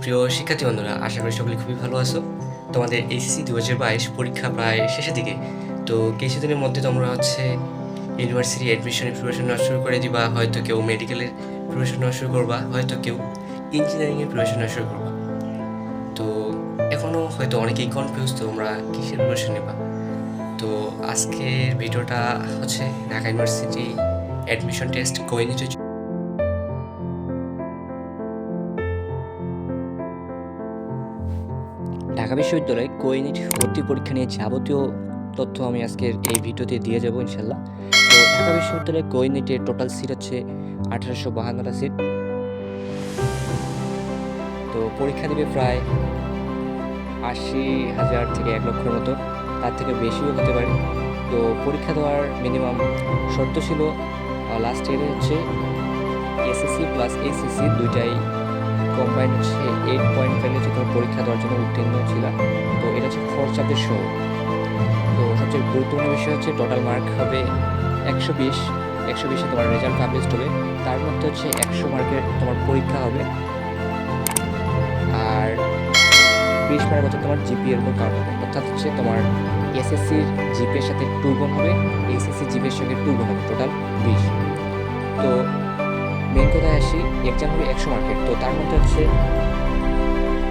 প্রিয় শিক্ষার্থী বন্ধুরা আশা করি সকলে খুবই ভালো আছো। তোমাদের এইচএসসি দু হাজার বাইশ পরীক্ষা প্রায় শেষের দিকে। তো কিছুদিনের মধ্যে তোমরা হচ্ছে ইউনিভার্সিটি অ্যাডমিশনের প্রিপারেশন নেওয়া শুরু করে দিবা, হয়তো কেউ মেডিকেলের প্রিপারেশন নেওয়া শুরু করবা, হয়তো কেউ ইঞ্জিনিয়ারিংয়ের প্রিপারেশন নেওয়া শুরু করবা। তো এখনও হয়তো অনেকেই কনফিউজ তোমরা কিসের প্রিপারেশন নেবা? তো আজকের ভিডিওটা হচ্ছে ঢাকা ইউনিভার্সিটি অ্যাডমিশন টেস্ট কোয়েনিটের ঢাকা বিশ্ববিদ্যালয়ে কোইনিট ভর্তি পরীক্ষা নিয়ে যাবতীয় তথ্য আমি আজকের এই ভিডিওতে দিয়ে যাব ইনশাল্লাহ। তো ঢাকা বিশ্ববিদ্যালয়ে কোইনিটের টোটাল সিট হচ্ছে আঠারোশো বাহান্নটা সিট। তো পরীক্ষা দেবে প্রায় আশি হাজার থেকে এক লক্ষের মতো, তার থেকে বেশিও হতে পারে। তো পরীক্ষা দেওয়ার মিনিমাম শর্ত ছিল লাস্ট ইয়ারে হচ্ছে এসএসসি প্লাস এইচএসসি দুইটাই কম্বাইন হচ্ছে এইট পয়েন্ট পেলে হচ্ছে তোমার পরীক্ষা দেওয়ার জন্য উত্তীর্ণ ছিলাম তো এটা হচ্ছে ফোর সাবজেক্ট সহ তো সবচেয়ে গুরুত্বপূর্ণ বিষয় হচ্ছে টোটাল মার্ক হবে একশো বিশ। একশো বিশে তোমার রেজাল্ট পাবলিশড হবে। তার মধ্যে হচ্ছে একশো মার্কের তোমার পরীক্ষা হবে। আর বিশ মার্ক হচ্ছে তোমার জিপি এর উপর কাউন্ট হবে। অর্থাৎ হচ্ছে তোমার এসএসসির জিপির সাথে টু গুণ হবে। এসএসসি জিপির সঙ্গে টু গুণ হবে টোটাল বিশ। তো মেন কথায় আসি এক্সাম হবে একশো মার্কের তো তার মধ্যে হচ্ছে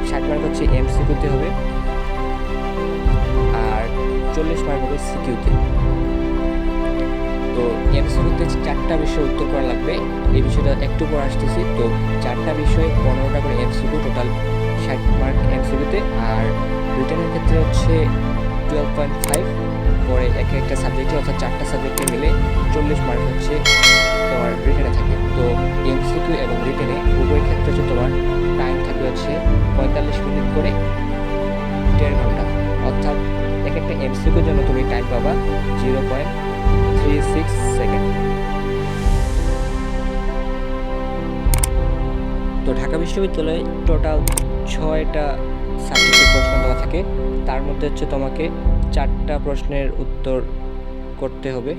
ষাট মার্ক হচ্ছে এমসিকিউতে হবে, আর চল্লিশ মার্ক হবে সিকিউতে তো। এমসিকিউতে চারটা বিষয়ে উত্তর করা লাগবে, এই বিষয়টা একটু পর আসতেছি। তো চারটা বিষয়ে পনেরোটা করে এমসিকিউ টোটাল ষাট মার্ক এমসিকিউতে আর রিটার্নের ক্ষেত্রে হচ্ছে টুয়েলভ পয়েন্ট ফাইভ পরে এক একটা সাবজেক্টে অর্থাৎ চারটা সাবজেক্টে মিলে চল্লিশ মার্ক হচ্ছে তোমার রিটেনে থাকে। তো এমসিকিউ এবং রিটেনে উভয় ক্ষেত্রে হচ্ছে তোমার টাইম থাকবে হচ্ছে পঁয়তাল্লিশ মিনিট করে দেড় ঘণ্টা। অর্থাৎ এক একটা এমসিকিউর জন্য তুমি টাইম পাবা zero point three six second তো ঢাকা বিশ্ববিদ্যালয়ে টোটাল ছয়টা সাবজেক্টের প্রশ্ন দেওয়া থাকে। তার মধ্যে হচ্ছে তোমাকে চারটা প্রশ্নের উত্তর করতে হবে।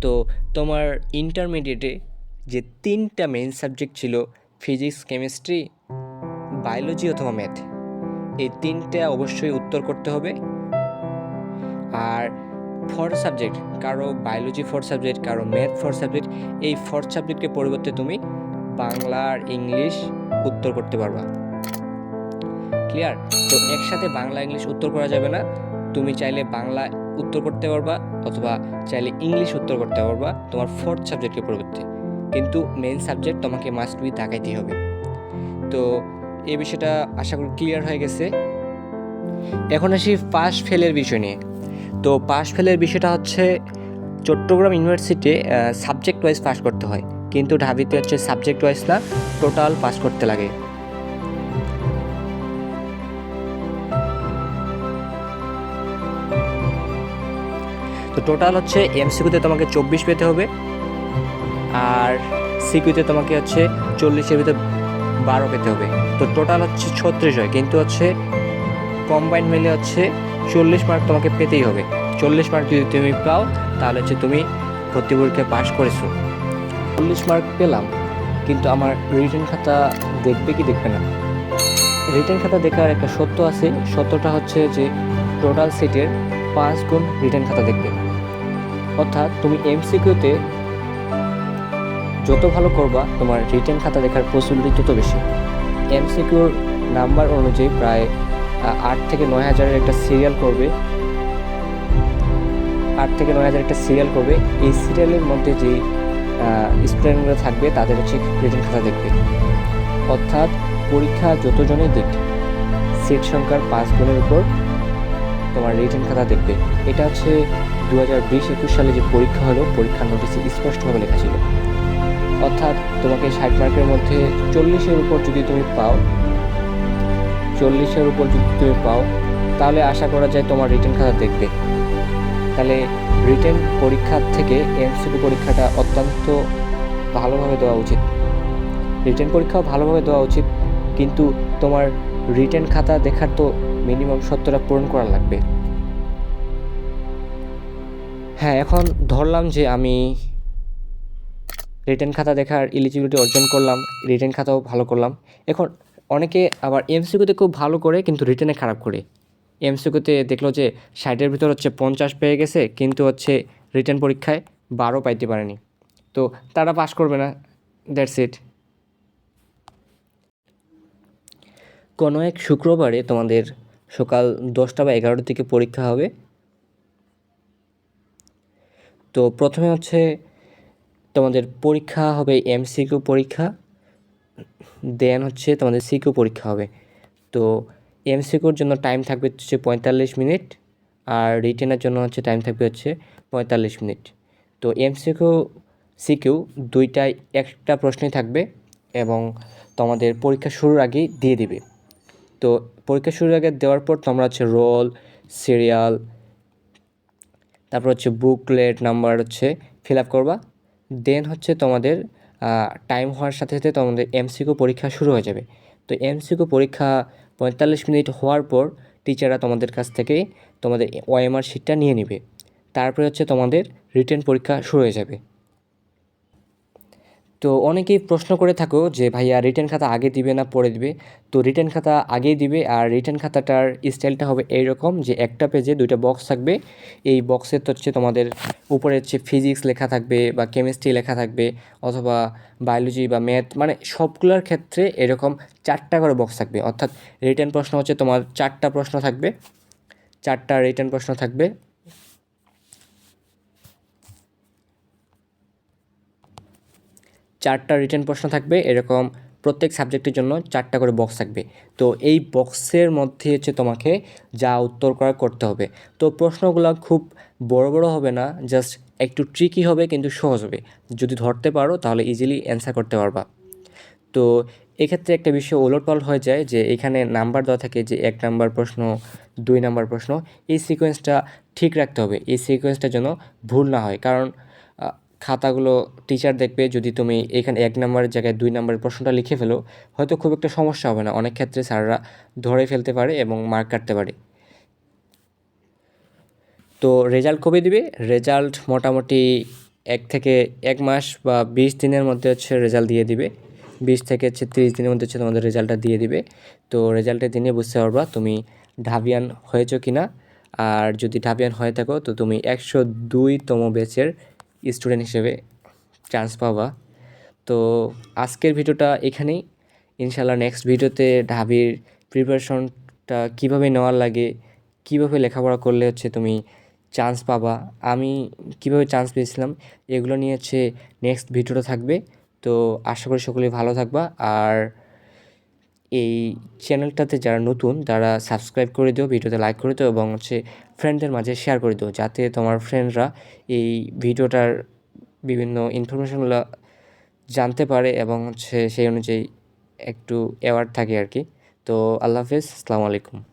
তো তোমার ইন্টারমিডিয়েটে যে তিনটা মেইন সাবজেক্ট ছিল ফিজিক্স কেমিস্ট্রি বায়োলজি অথবা ম্যাথ এই তিনটা অবশ্যই উত্তর করতে হবে। আর ফর সাবজেক্ট কারও বায়োলজি ফর সাবজেক্ট কারও ম্যাথ ফর সাবজেক্ট এই ফর সাবজেক্টের পরিবর্তে তুমি বাংলা আর ইংলিশ উত্তর করতে পারবা। ক্লিয়ার তো একসাথে বাংলা ইংলিশ উত্তর করা যাবে না। তুমি চাইলে বাংলা উত্তর করতে পারবা অথবা চাইলে ইংলিশ উত্তর করতে পারবা তোমার ফোর্থ সাবজেক্টের পরিবর্তে। কিন্তু মেন সাবজেক্ট তোমাকে মাস্ট বি তাকাইতেই হবে। তো এই বিষয়টা আশা করি ক্লিয়ার হয়ে গেছে। এখন আসি পাস ফেলের বিষয় নিয়ে। তো পাস ফেলের বিষয়টা হচ্ছে Chittagong university subject wise pass করতে হয়। কিন্তু ঢাবিতে হচ্ছে সাবজেক্ট ওয়াইজ না টোটাল পাস করতে লাগে। তো টোটাল হচ্ছে এমসিকিউতে তোমাকে চব্বিশ পেতে হবে আর সিকিউতে তোমাকে হচ্ছে চল্লিশের ভিতর বারো পেতে হবে। তো টোটাল হচ্ছে ছত্রিশ হয়, কিন্তু হচ্ছে কম্বাইন মিলে হচ্ছে চল্লিশ মার্ক তোমাকে পেতেই হবে। চল্লিশ মার্ক যদি তুমি পাও, তাহলে হচ্ছে তুমি ভর্তি পরীক্ষায় পাস করেছ। চল্লিশ মার্ক পেলাম, কিন্তু আমার রিটার্ন খাতা দেখবে কি দেখবে না। রিটার্ন খাতা দেখার একটা সত্য আছে, সত্যটা হচ্ছে যে টোটাল সিটের পাঁচ গুণ রিটার্ন খাতা দেখবে। অর্থাৎ তুমি এমসিকিউতে যত ভালো করবা, তোমার রিটার্ন খাতা দেখার পসিবিলিটি তত বেশি। এমসিকিউর নাম্বার অনুযায়ী প্রায় আট থেকে নয় হাজারের একটা সিরিয়াল করবে। আট থেকে নয় হাজার একটা সিরিয়াল করবে। এই সিরিয়ালের মধ্যে যে স্টুডেন্টগুলো থাকবে, তাদের হচ্ছে রিটার্ন খাতা দেখবে। অর্থাৎ পরীক্ষা যতজনই দিক সিট সংখ্যার পাঁচ গুণের উপর তোমার রিটার্ন খাতা দেখবে। এটা হচ্ছে দু হাজার বিশ একুশ সালে যে পরীক্ষা হলো, পরীক্ষার নোটিশে স্পষ্টভাবে লেখা ছিল। অর্থাৎ তোমাকে ষাট মার্কের মধ্যে চল্লিশের উপর যদি তুমি পাও, চল্লিশের উপর যদি তুমি পাও, তাহলে আশা করা যায় তোমার রিটার্ন খাতা দেখবে। তাহলে রিটেন পরীক্ষার থেকে এমসিকিউ পরীক্ষাটা অত্যন্ত ভালোভাবে দেওয়া উচিত। রিটার্ন পরীক্ষাও ভালোভাবে দেওয়া উচিত, কিন্তু তোমার রিটার্ন খাতা দেখার তো মিনিমাম সত্তরটা পূরণ করা লাগবে। হ্যাঁ এখন ধরলাম যে আমি রিটার্ন খাতা দেখার এলিজিবিলিটি অর্জন করলাম, রিটার্ন খাতাও ভালো করলাম। এখন অনেকে আবার এমসিকিউতে খুব ভালো করে, কিন্তু রিটার্নে খারাপ করে। এমসিকিউতে দেখল যে ষাটের ভিতর হচ্ছে পঞ্চাশ পেয়ে গেছে, কিন্তু হচ্ছে রিটার্ন পরীক্ষায় বারো পাইতে পারেনি। তো তারা পাশ করবে না, দ্যাটস ইট। কোনো এক শুক্রবারে তোমাদের সকাল দশটা বা এগারোটার দিকে পরীক্ষা হবে। তো প্রথমে হচ্ছে তোমাদের পরীক্ষা হবে এমসিকিউ পরীক্ষা, দেন হচ্ছে তোমাদের সিকিউ পরীক্ষা হবে। তো এমসিকিউর জন্য টাইম থাকবে হচ্ছে পঁয়তাল্লিশ মিনিট, আর রিটেনের জন্য হচ্ছে টাইম থাকবে হচ্ছে পঁয়তাল্লিশ মিনিট। তো এমসিকিউ, সিকিউ দুইটাই একটা প্রশ্নই থাকবে এবং তোমাদের পরীক্ষা শুরুর আগেই দিয়ে দিবে। তো পরীক্ষা শুরুর আগে দেওয়ার পর তোমরা হচ্ছে রোল সিরিয়াল তারপর হচ্ছে বুকলেট নাম্বার হচ্ছে ফিল আপ করবা। দেন হচ্ছে তোমাদের টাইম হওয়ার সাথে সাথে তোমাদের এমসিকিউ পরীক্ষা শুরু হয়ে যাবে। তো এমসিকিউ পরীক্ষা পঁয়তাল্লিশ মিনিট হওয়ার পর টিচাররা তোমাদের কাছ থেকে তোমাদের ওএমআর শিটটা নিয়ে নেবে। তারপরে হচ্ছে তোমাদের রিটেন পরীক্ষা শুরু হয়ে যাবে। তো অনেকেই প্রশ্ন করে থাকো যে, ভাইয়া রিটার্ন খাতা আগে দিবে না পরে দিবে? তো রিটার্ন খাতা আগেই দিবে আর রিটার্ন খাতাটার স্টাইলটা হবে এইরকম যে, একটা পেজে দুইটা বক্স থাকবে। এই বক্সের তো হচ্ছে তোমাদের উপরে হচ্ছে ফিজিক্স লেখা থাকবে বা কেমিস্ট্রি লেখা থাকবে অথবা বায়োলজি বা ম্যাথ মানে সবগুলোর ক্ষেত্রে এরকম চারটা করে বক্স থাকবে। অর্থাৎ রিটার্ন প্রশ্ন হচ্ছে তোমার চারটা প্রশ্ন থাকবে। চারটা রিটার্ন প্রশ্ন থাকবে। চারটা রিটার্ন প্রশ্ন থাকবে, এরকম প্রত্যেক সাবজেক্টের জন্য চারটা করে বক্স থাকবে। তো এই বক্সের মধ্যে হচ্ছে তোমাকে যা উত্তর করা করতে হবে। তো প্রশ্নগুলো খুব বড় বড় হবে না জাস্ট একটু ট্রিকি হবে কিন্তু সহজ হবে। যদি ধরতে পারো তাহলে ইজিলি অ্যান্সার করতে পারবা। তো এক্ষেত্রে একটা বিষয় ওলটপালট হয়ে যায় যে এখানে নাম্বার দেওয়া থাকে যে এক নাম্বার প্রশ্ন, দুই নাম্বার প্রশ্ন, এই সিকোয়েন্সটা ঠিক রাখতে হবে। এই সিকোয়েন্সটা যেন ভুল না হয়। কারণ খাতাগুলো টিচার দেখবে, যদি তুমি এখানে এক নাম্বারের জায়গায় দুই নাম্বারের প্রশ্নটা লিখে ফেলো, হয়তো খুব একটা সমস্যা হবে না। অনেক ক্ষেত্রে স্যাররা ধরে ফেলতে পারে এবং মার্ক কাটতে পারে। তো রেজাল্ট কবে দিবে? রেজাল্ট মোটামুটি এক থেকে এক মাস বা বিশ দিনের মধ্যে হচ্ছে রেজাল্ট দিয়ে দিবে। বিশ থেকে হচ্ছে তিরিশ দিনের মধ্যে হচ্ছে তোমাদের রেজাল্টটা দিয়ে দিবে। তো রেজাল্টের দিনে বুঝতে পারবা তুমি ঢাবিয়ান হয়েছো কি না আর যদি ঢাবিয়ান হয়ে থাকো, তো তুমি একশো দুইতম ব্যাচের স্টুডেন্ট হিসেবে চান্স পাবা। তো আজকের ভিডিওটা এখানেই। ইনশাল্লাহ নেক্সট ভিডিওতে ঢাবির প্রিপারেশনটা কীভাবে নেওয়ার লাগে, কীভাবে লেখাপড়া করলে হচ্ছে তুমি চান্স পাবা, আমি কীভাবে চান্স পেয়েছিলাম, এগুলো নিয়ে হচ্ছে নেক্সট ভিডিওটা থাকবে। তো আশা করি সকলেই ভালো থাকবা। আর এই চ্যানেলটাতে যারা নতুন, তারা সাবস্ক্রাইব করে দিও ভিডিওতে লাইক করে দিও এবং হচ্ছে ফ্রেন্ডদের মাঝে শেয়ার করে দিও, যাতে তোমার ফ্রেন্ডরা এই ভিডিওটার বিভিন্ন ইনফরমেশনগুলো জানতে পারে এবং হচ্ছে সেই অনুযায়ী একটু অ্যাওয়ার্ড থাকে আর কি। তো আল্লাহ হাফিজ, আসসালামু আলাইকুম।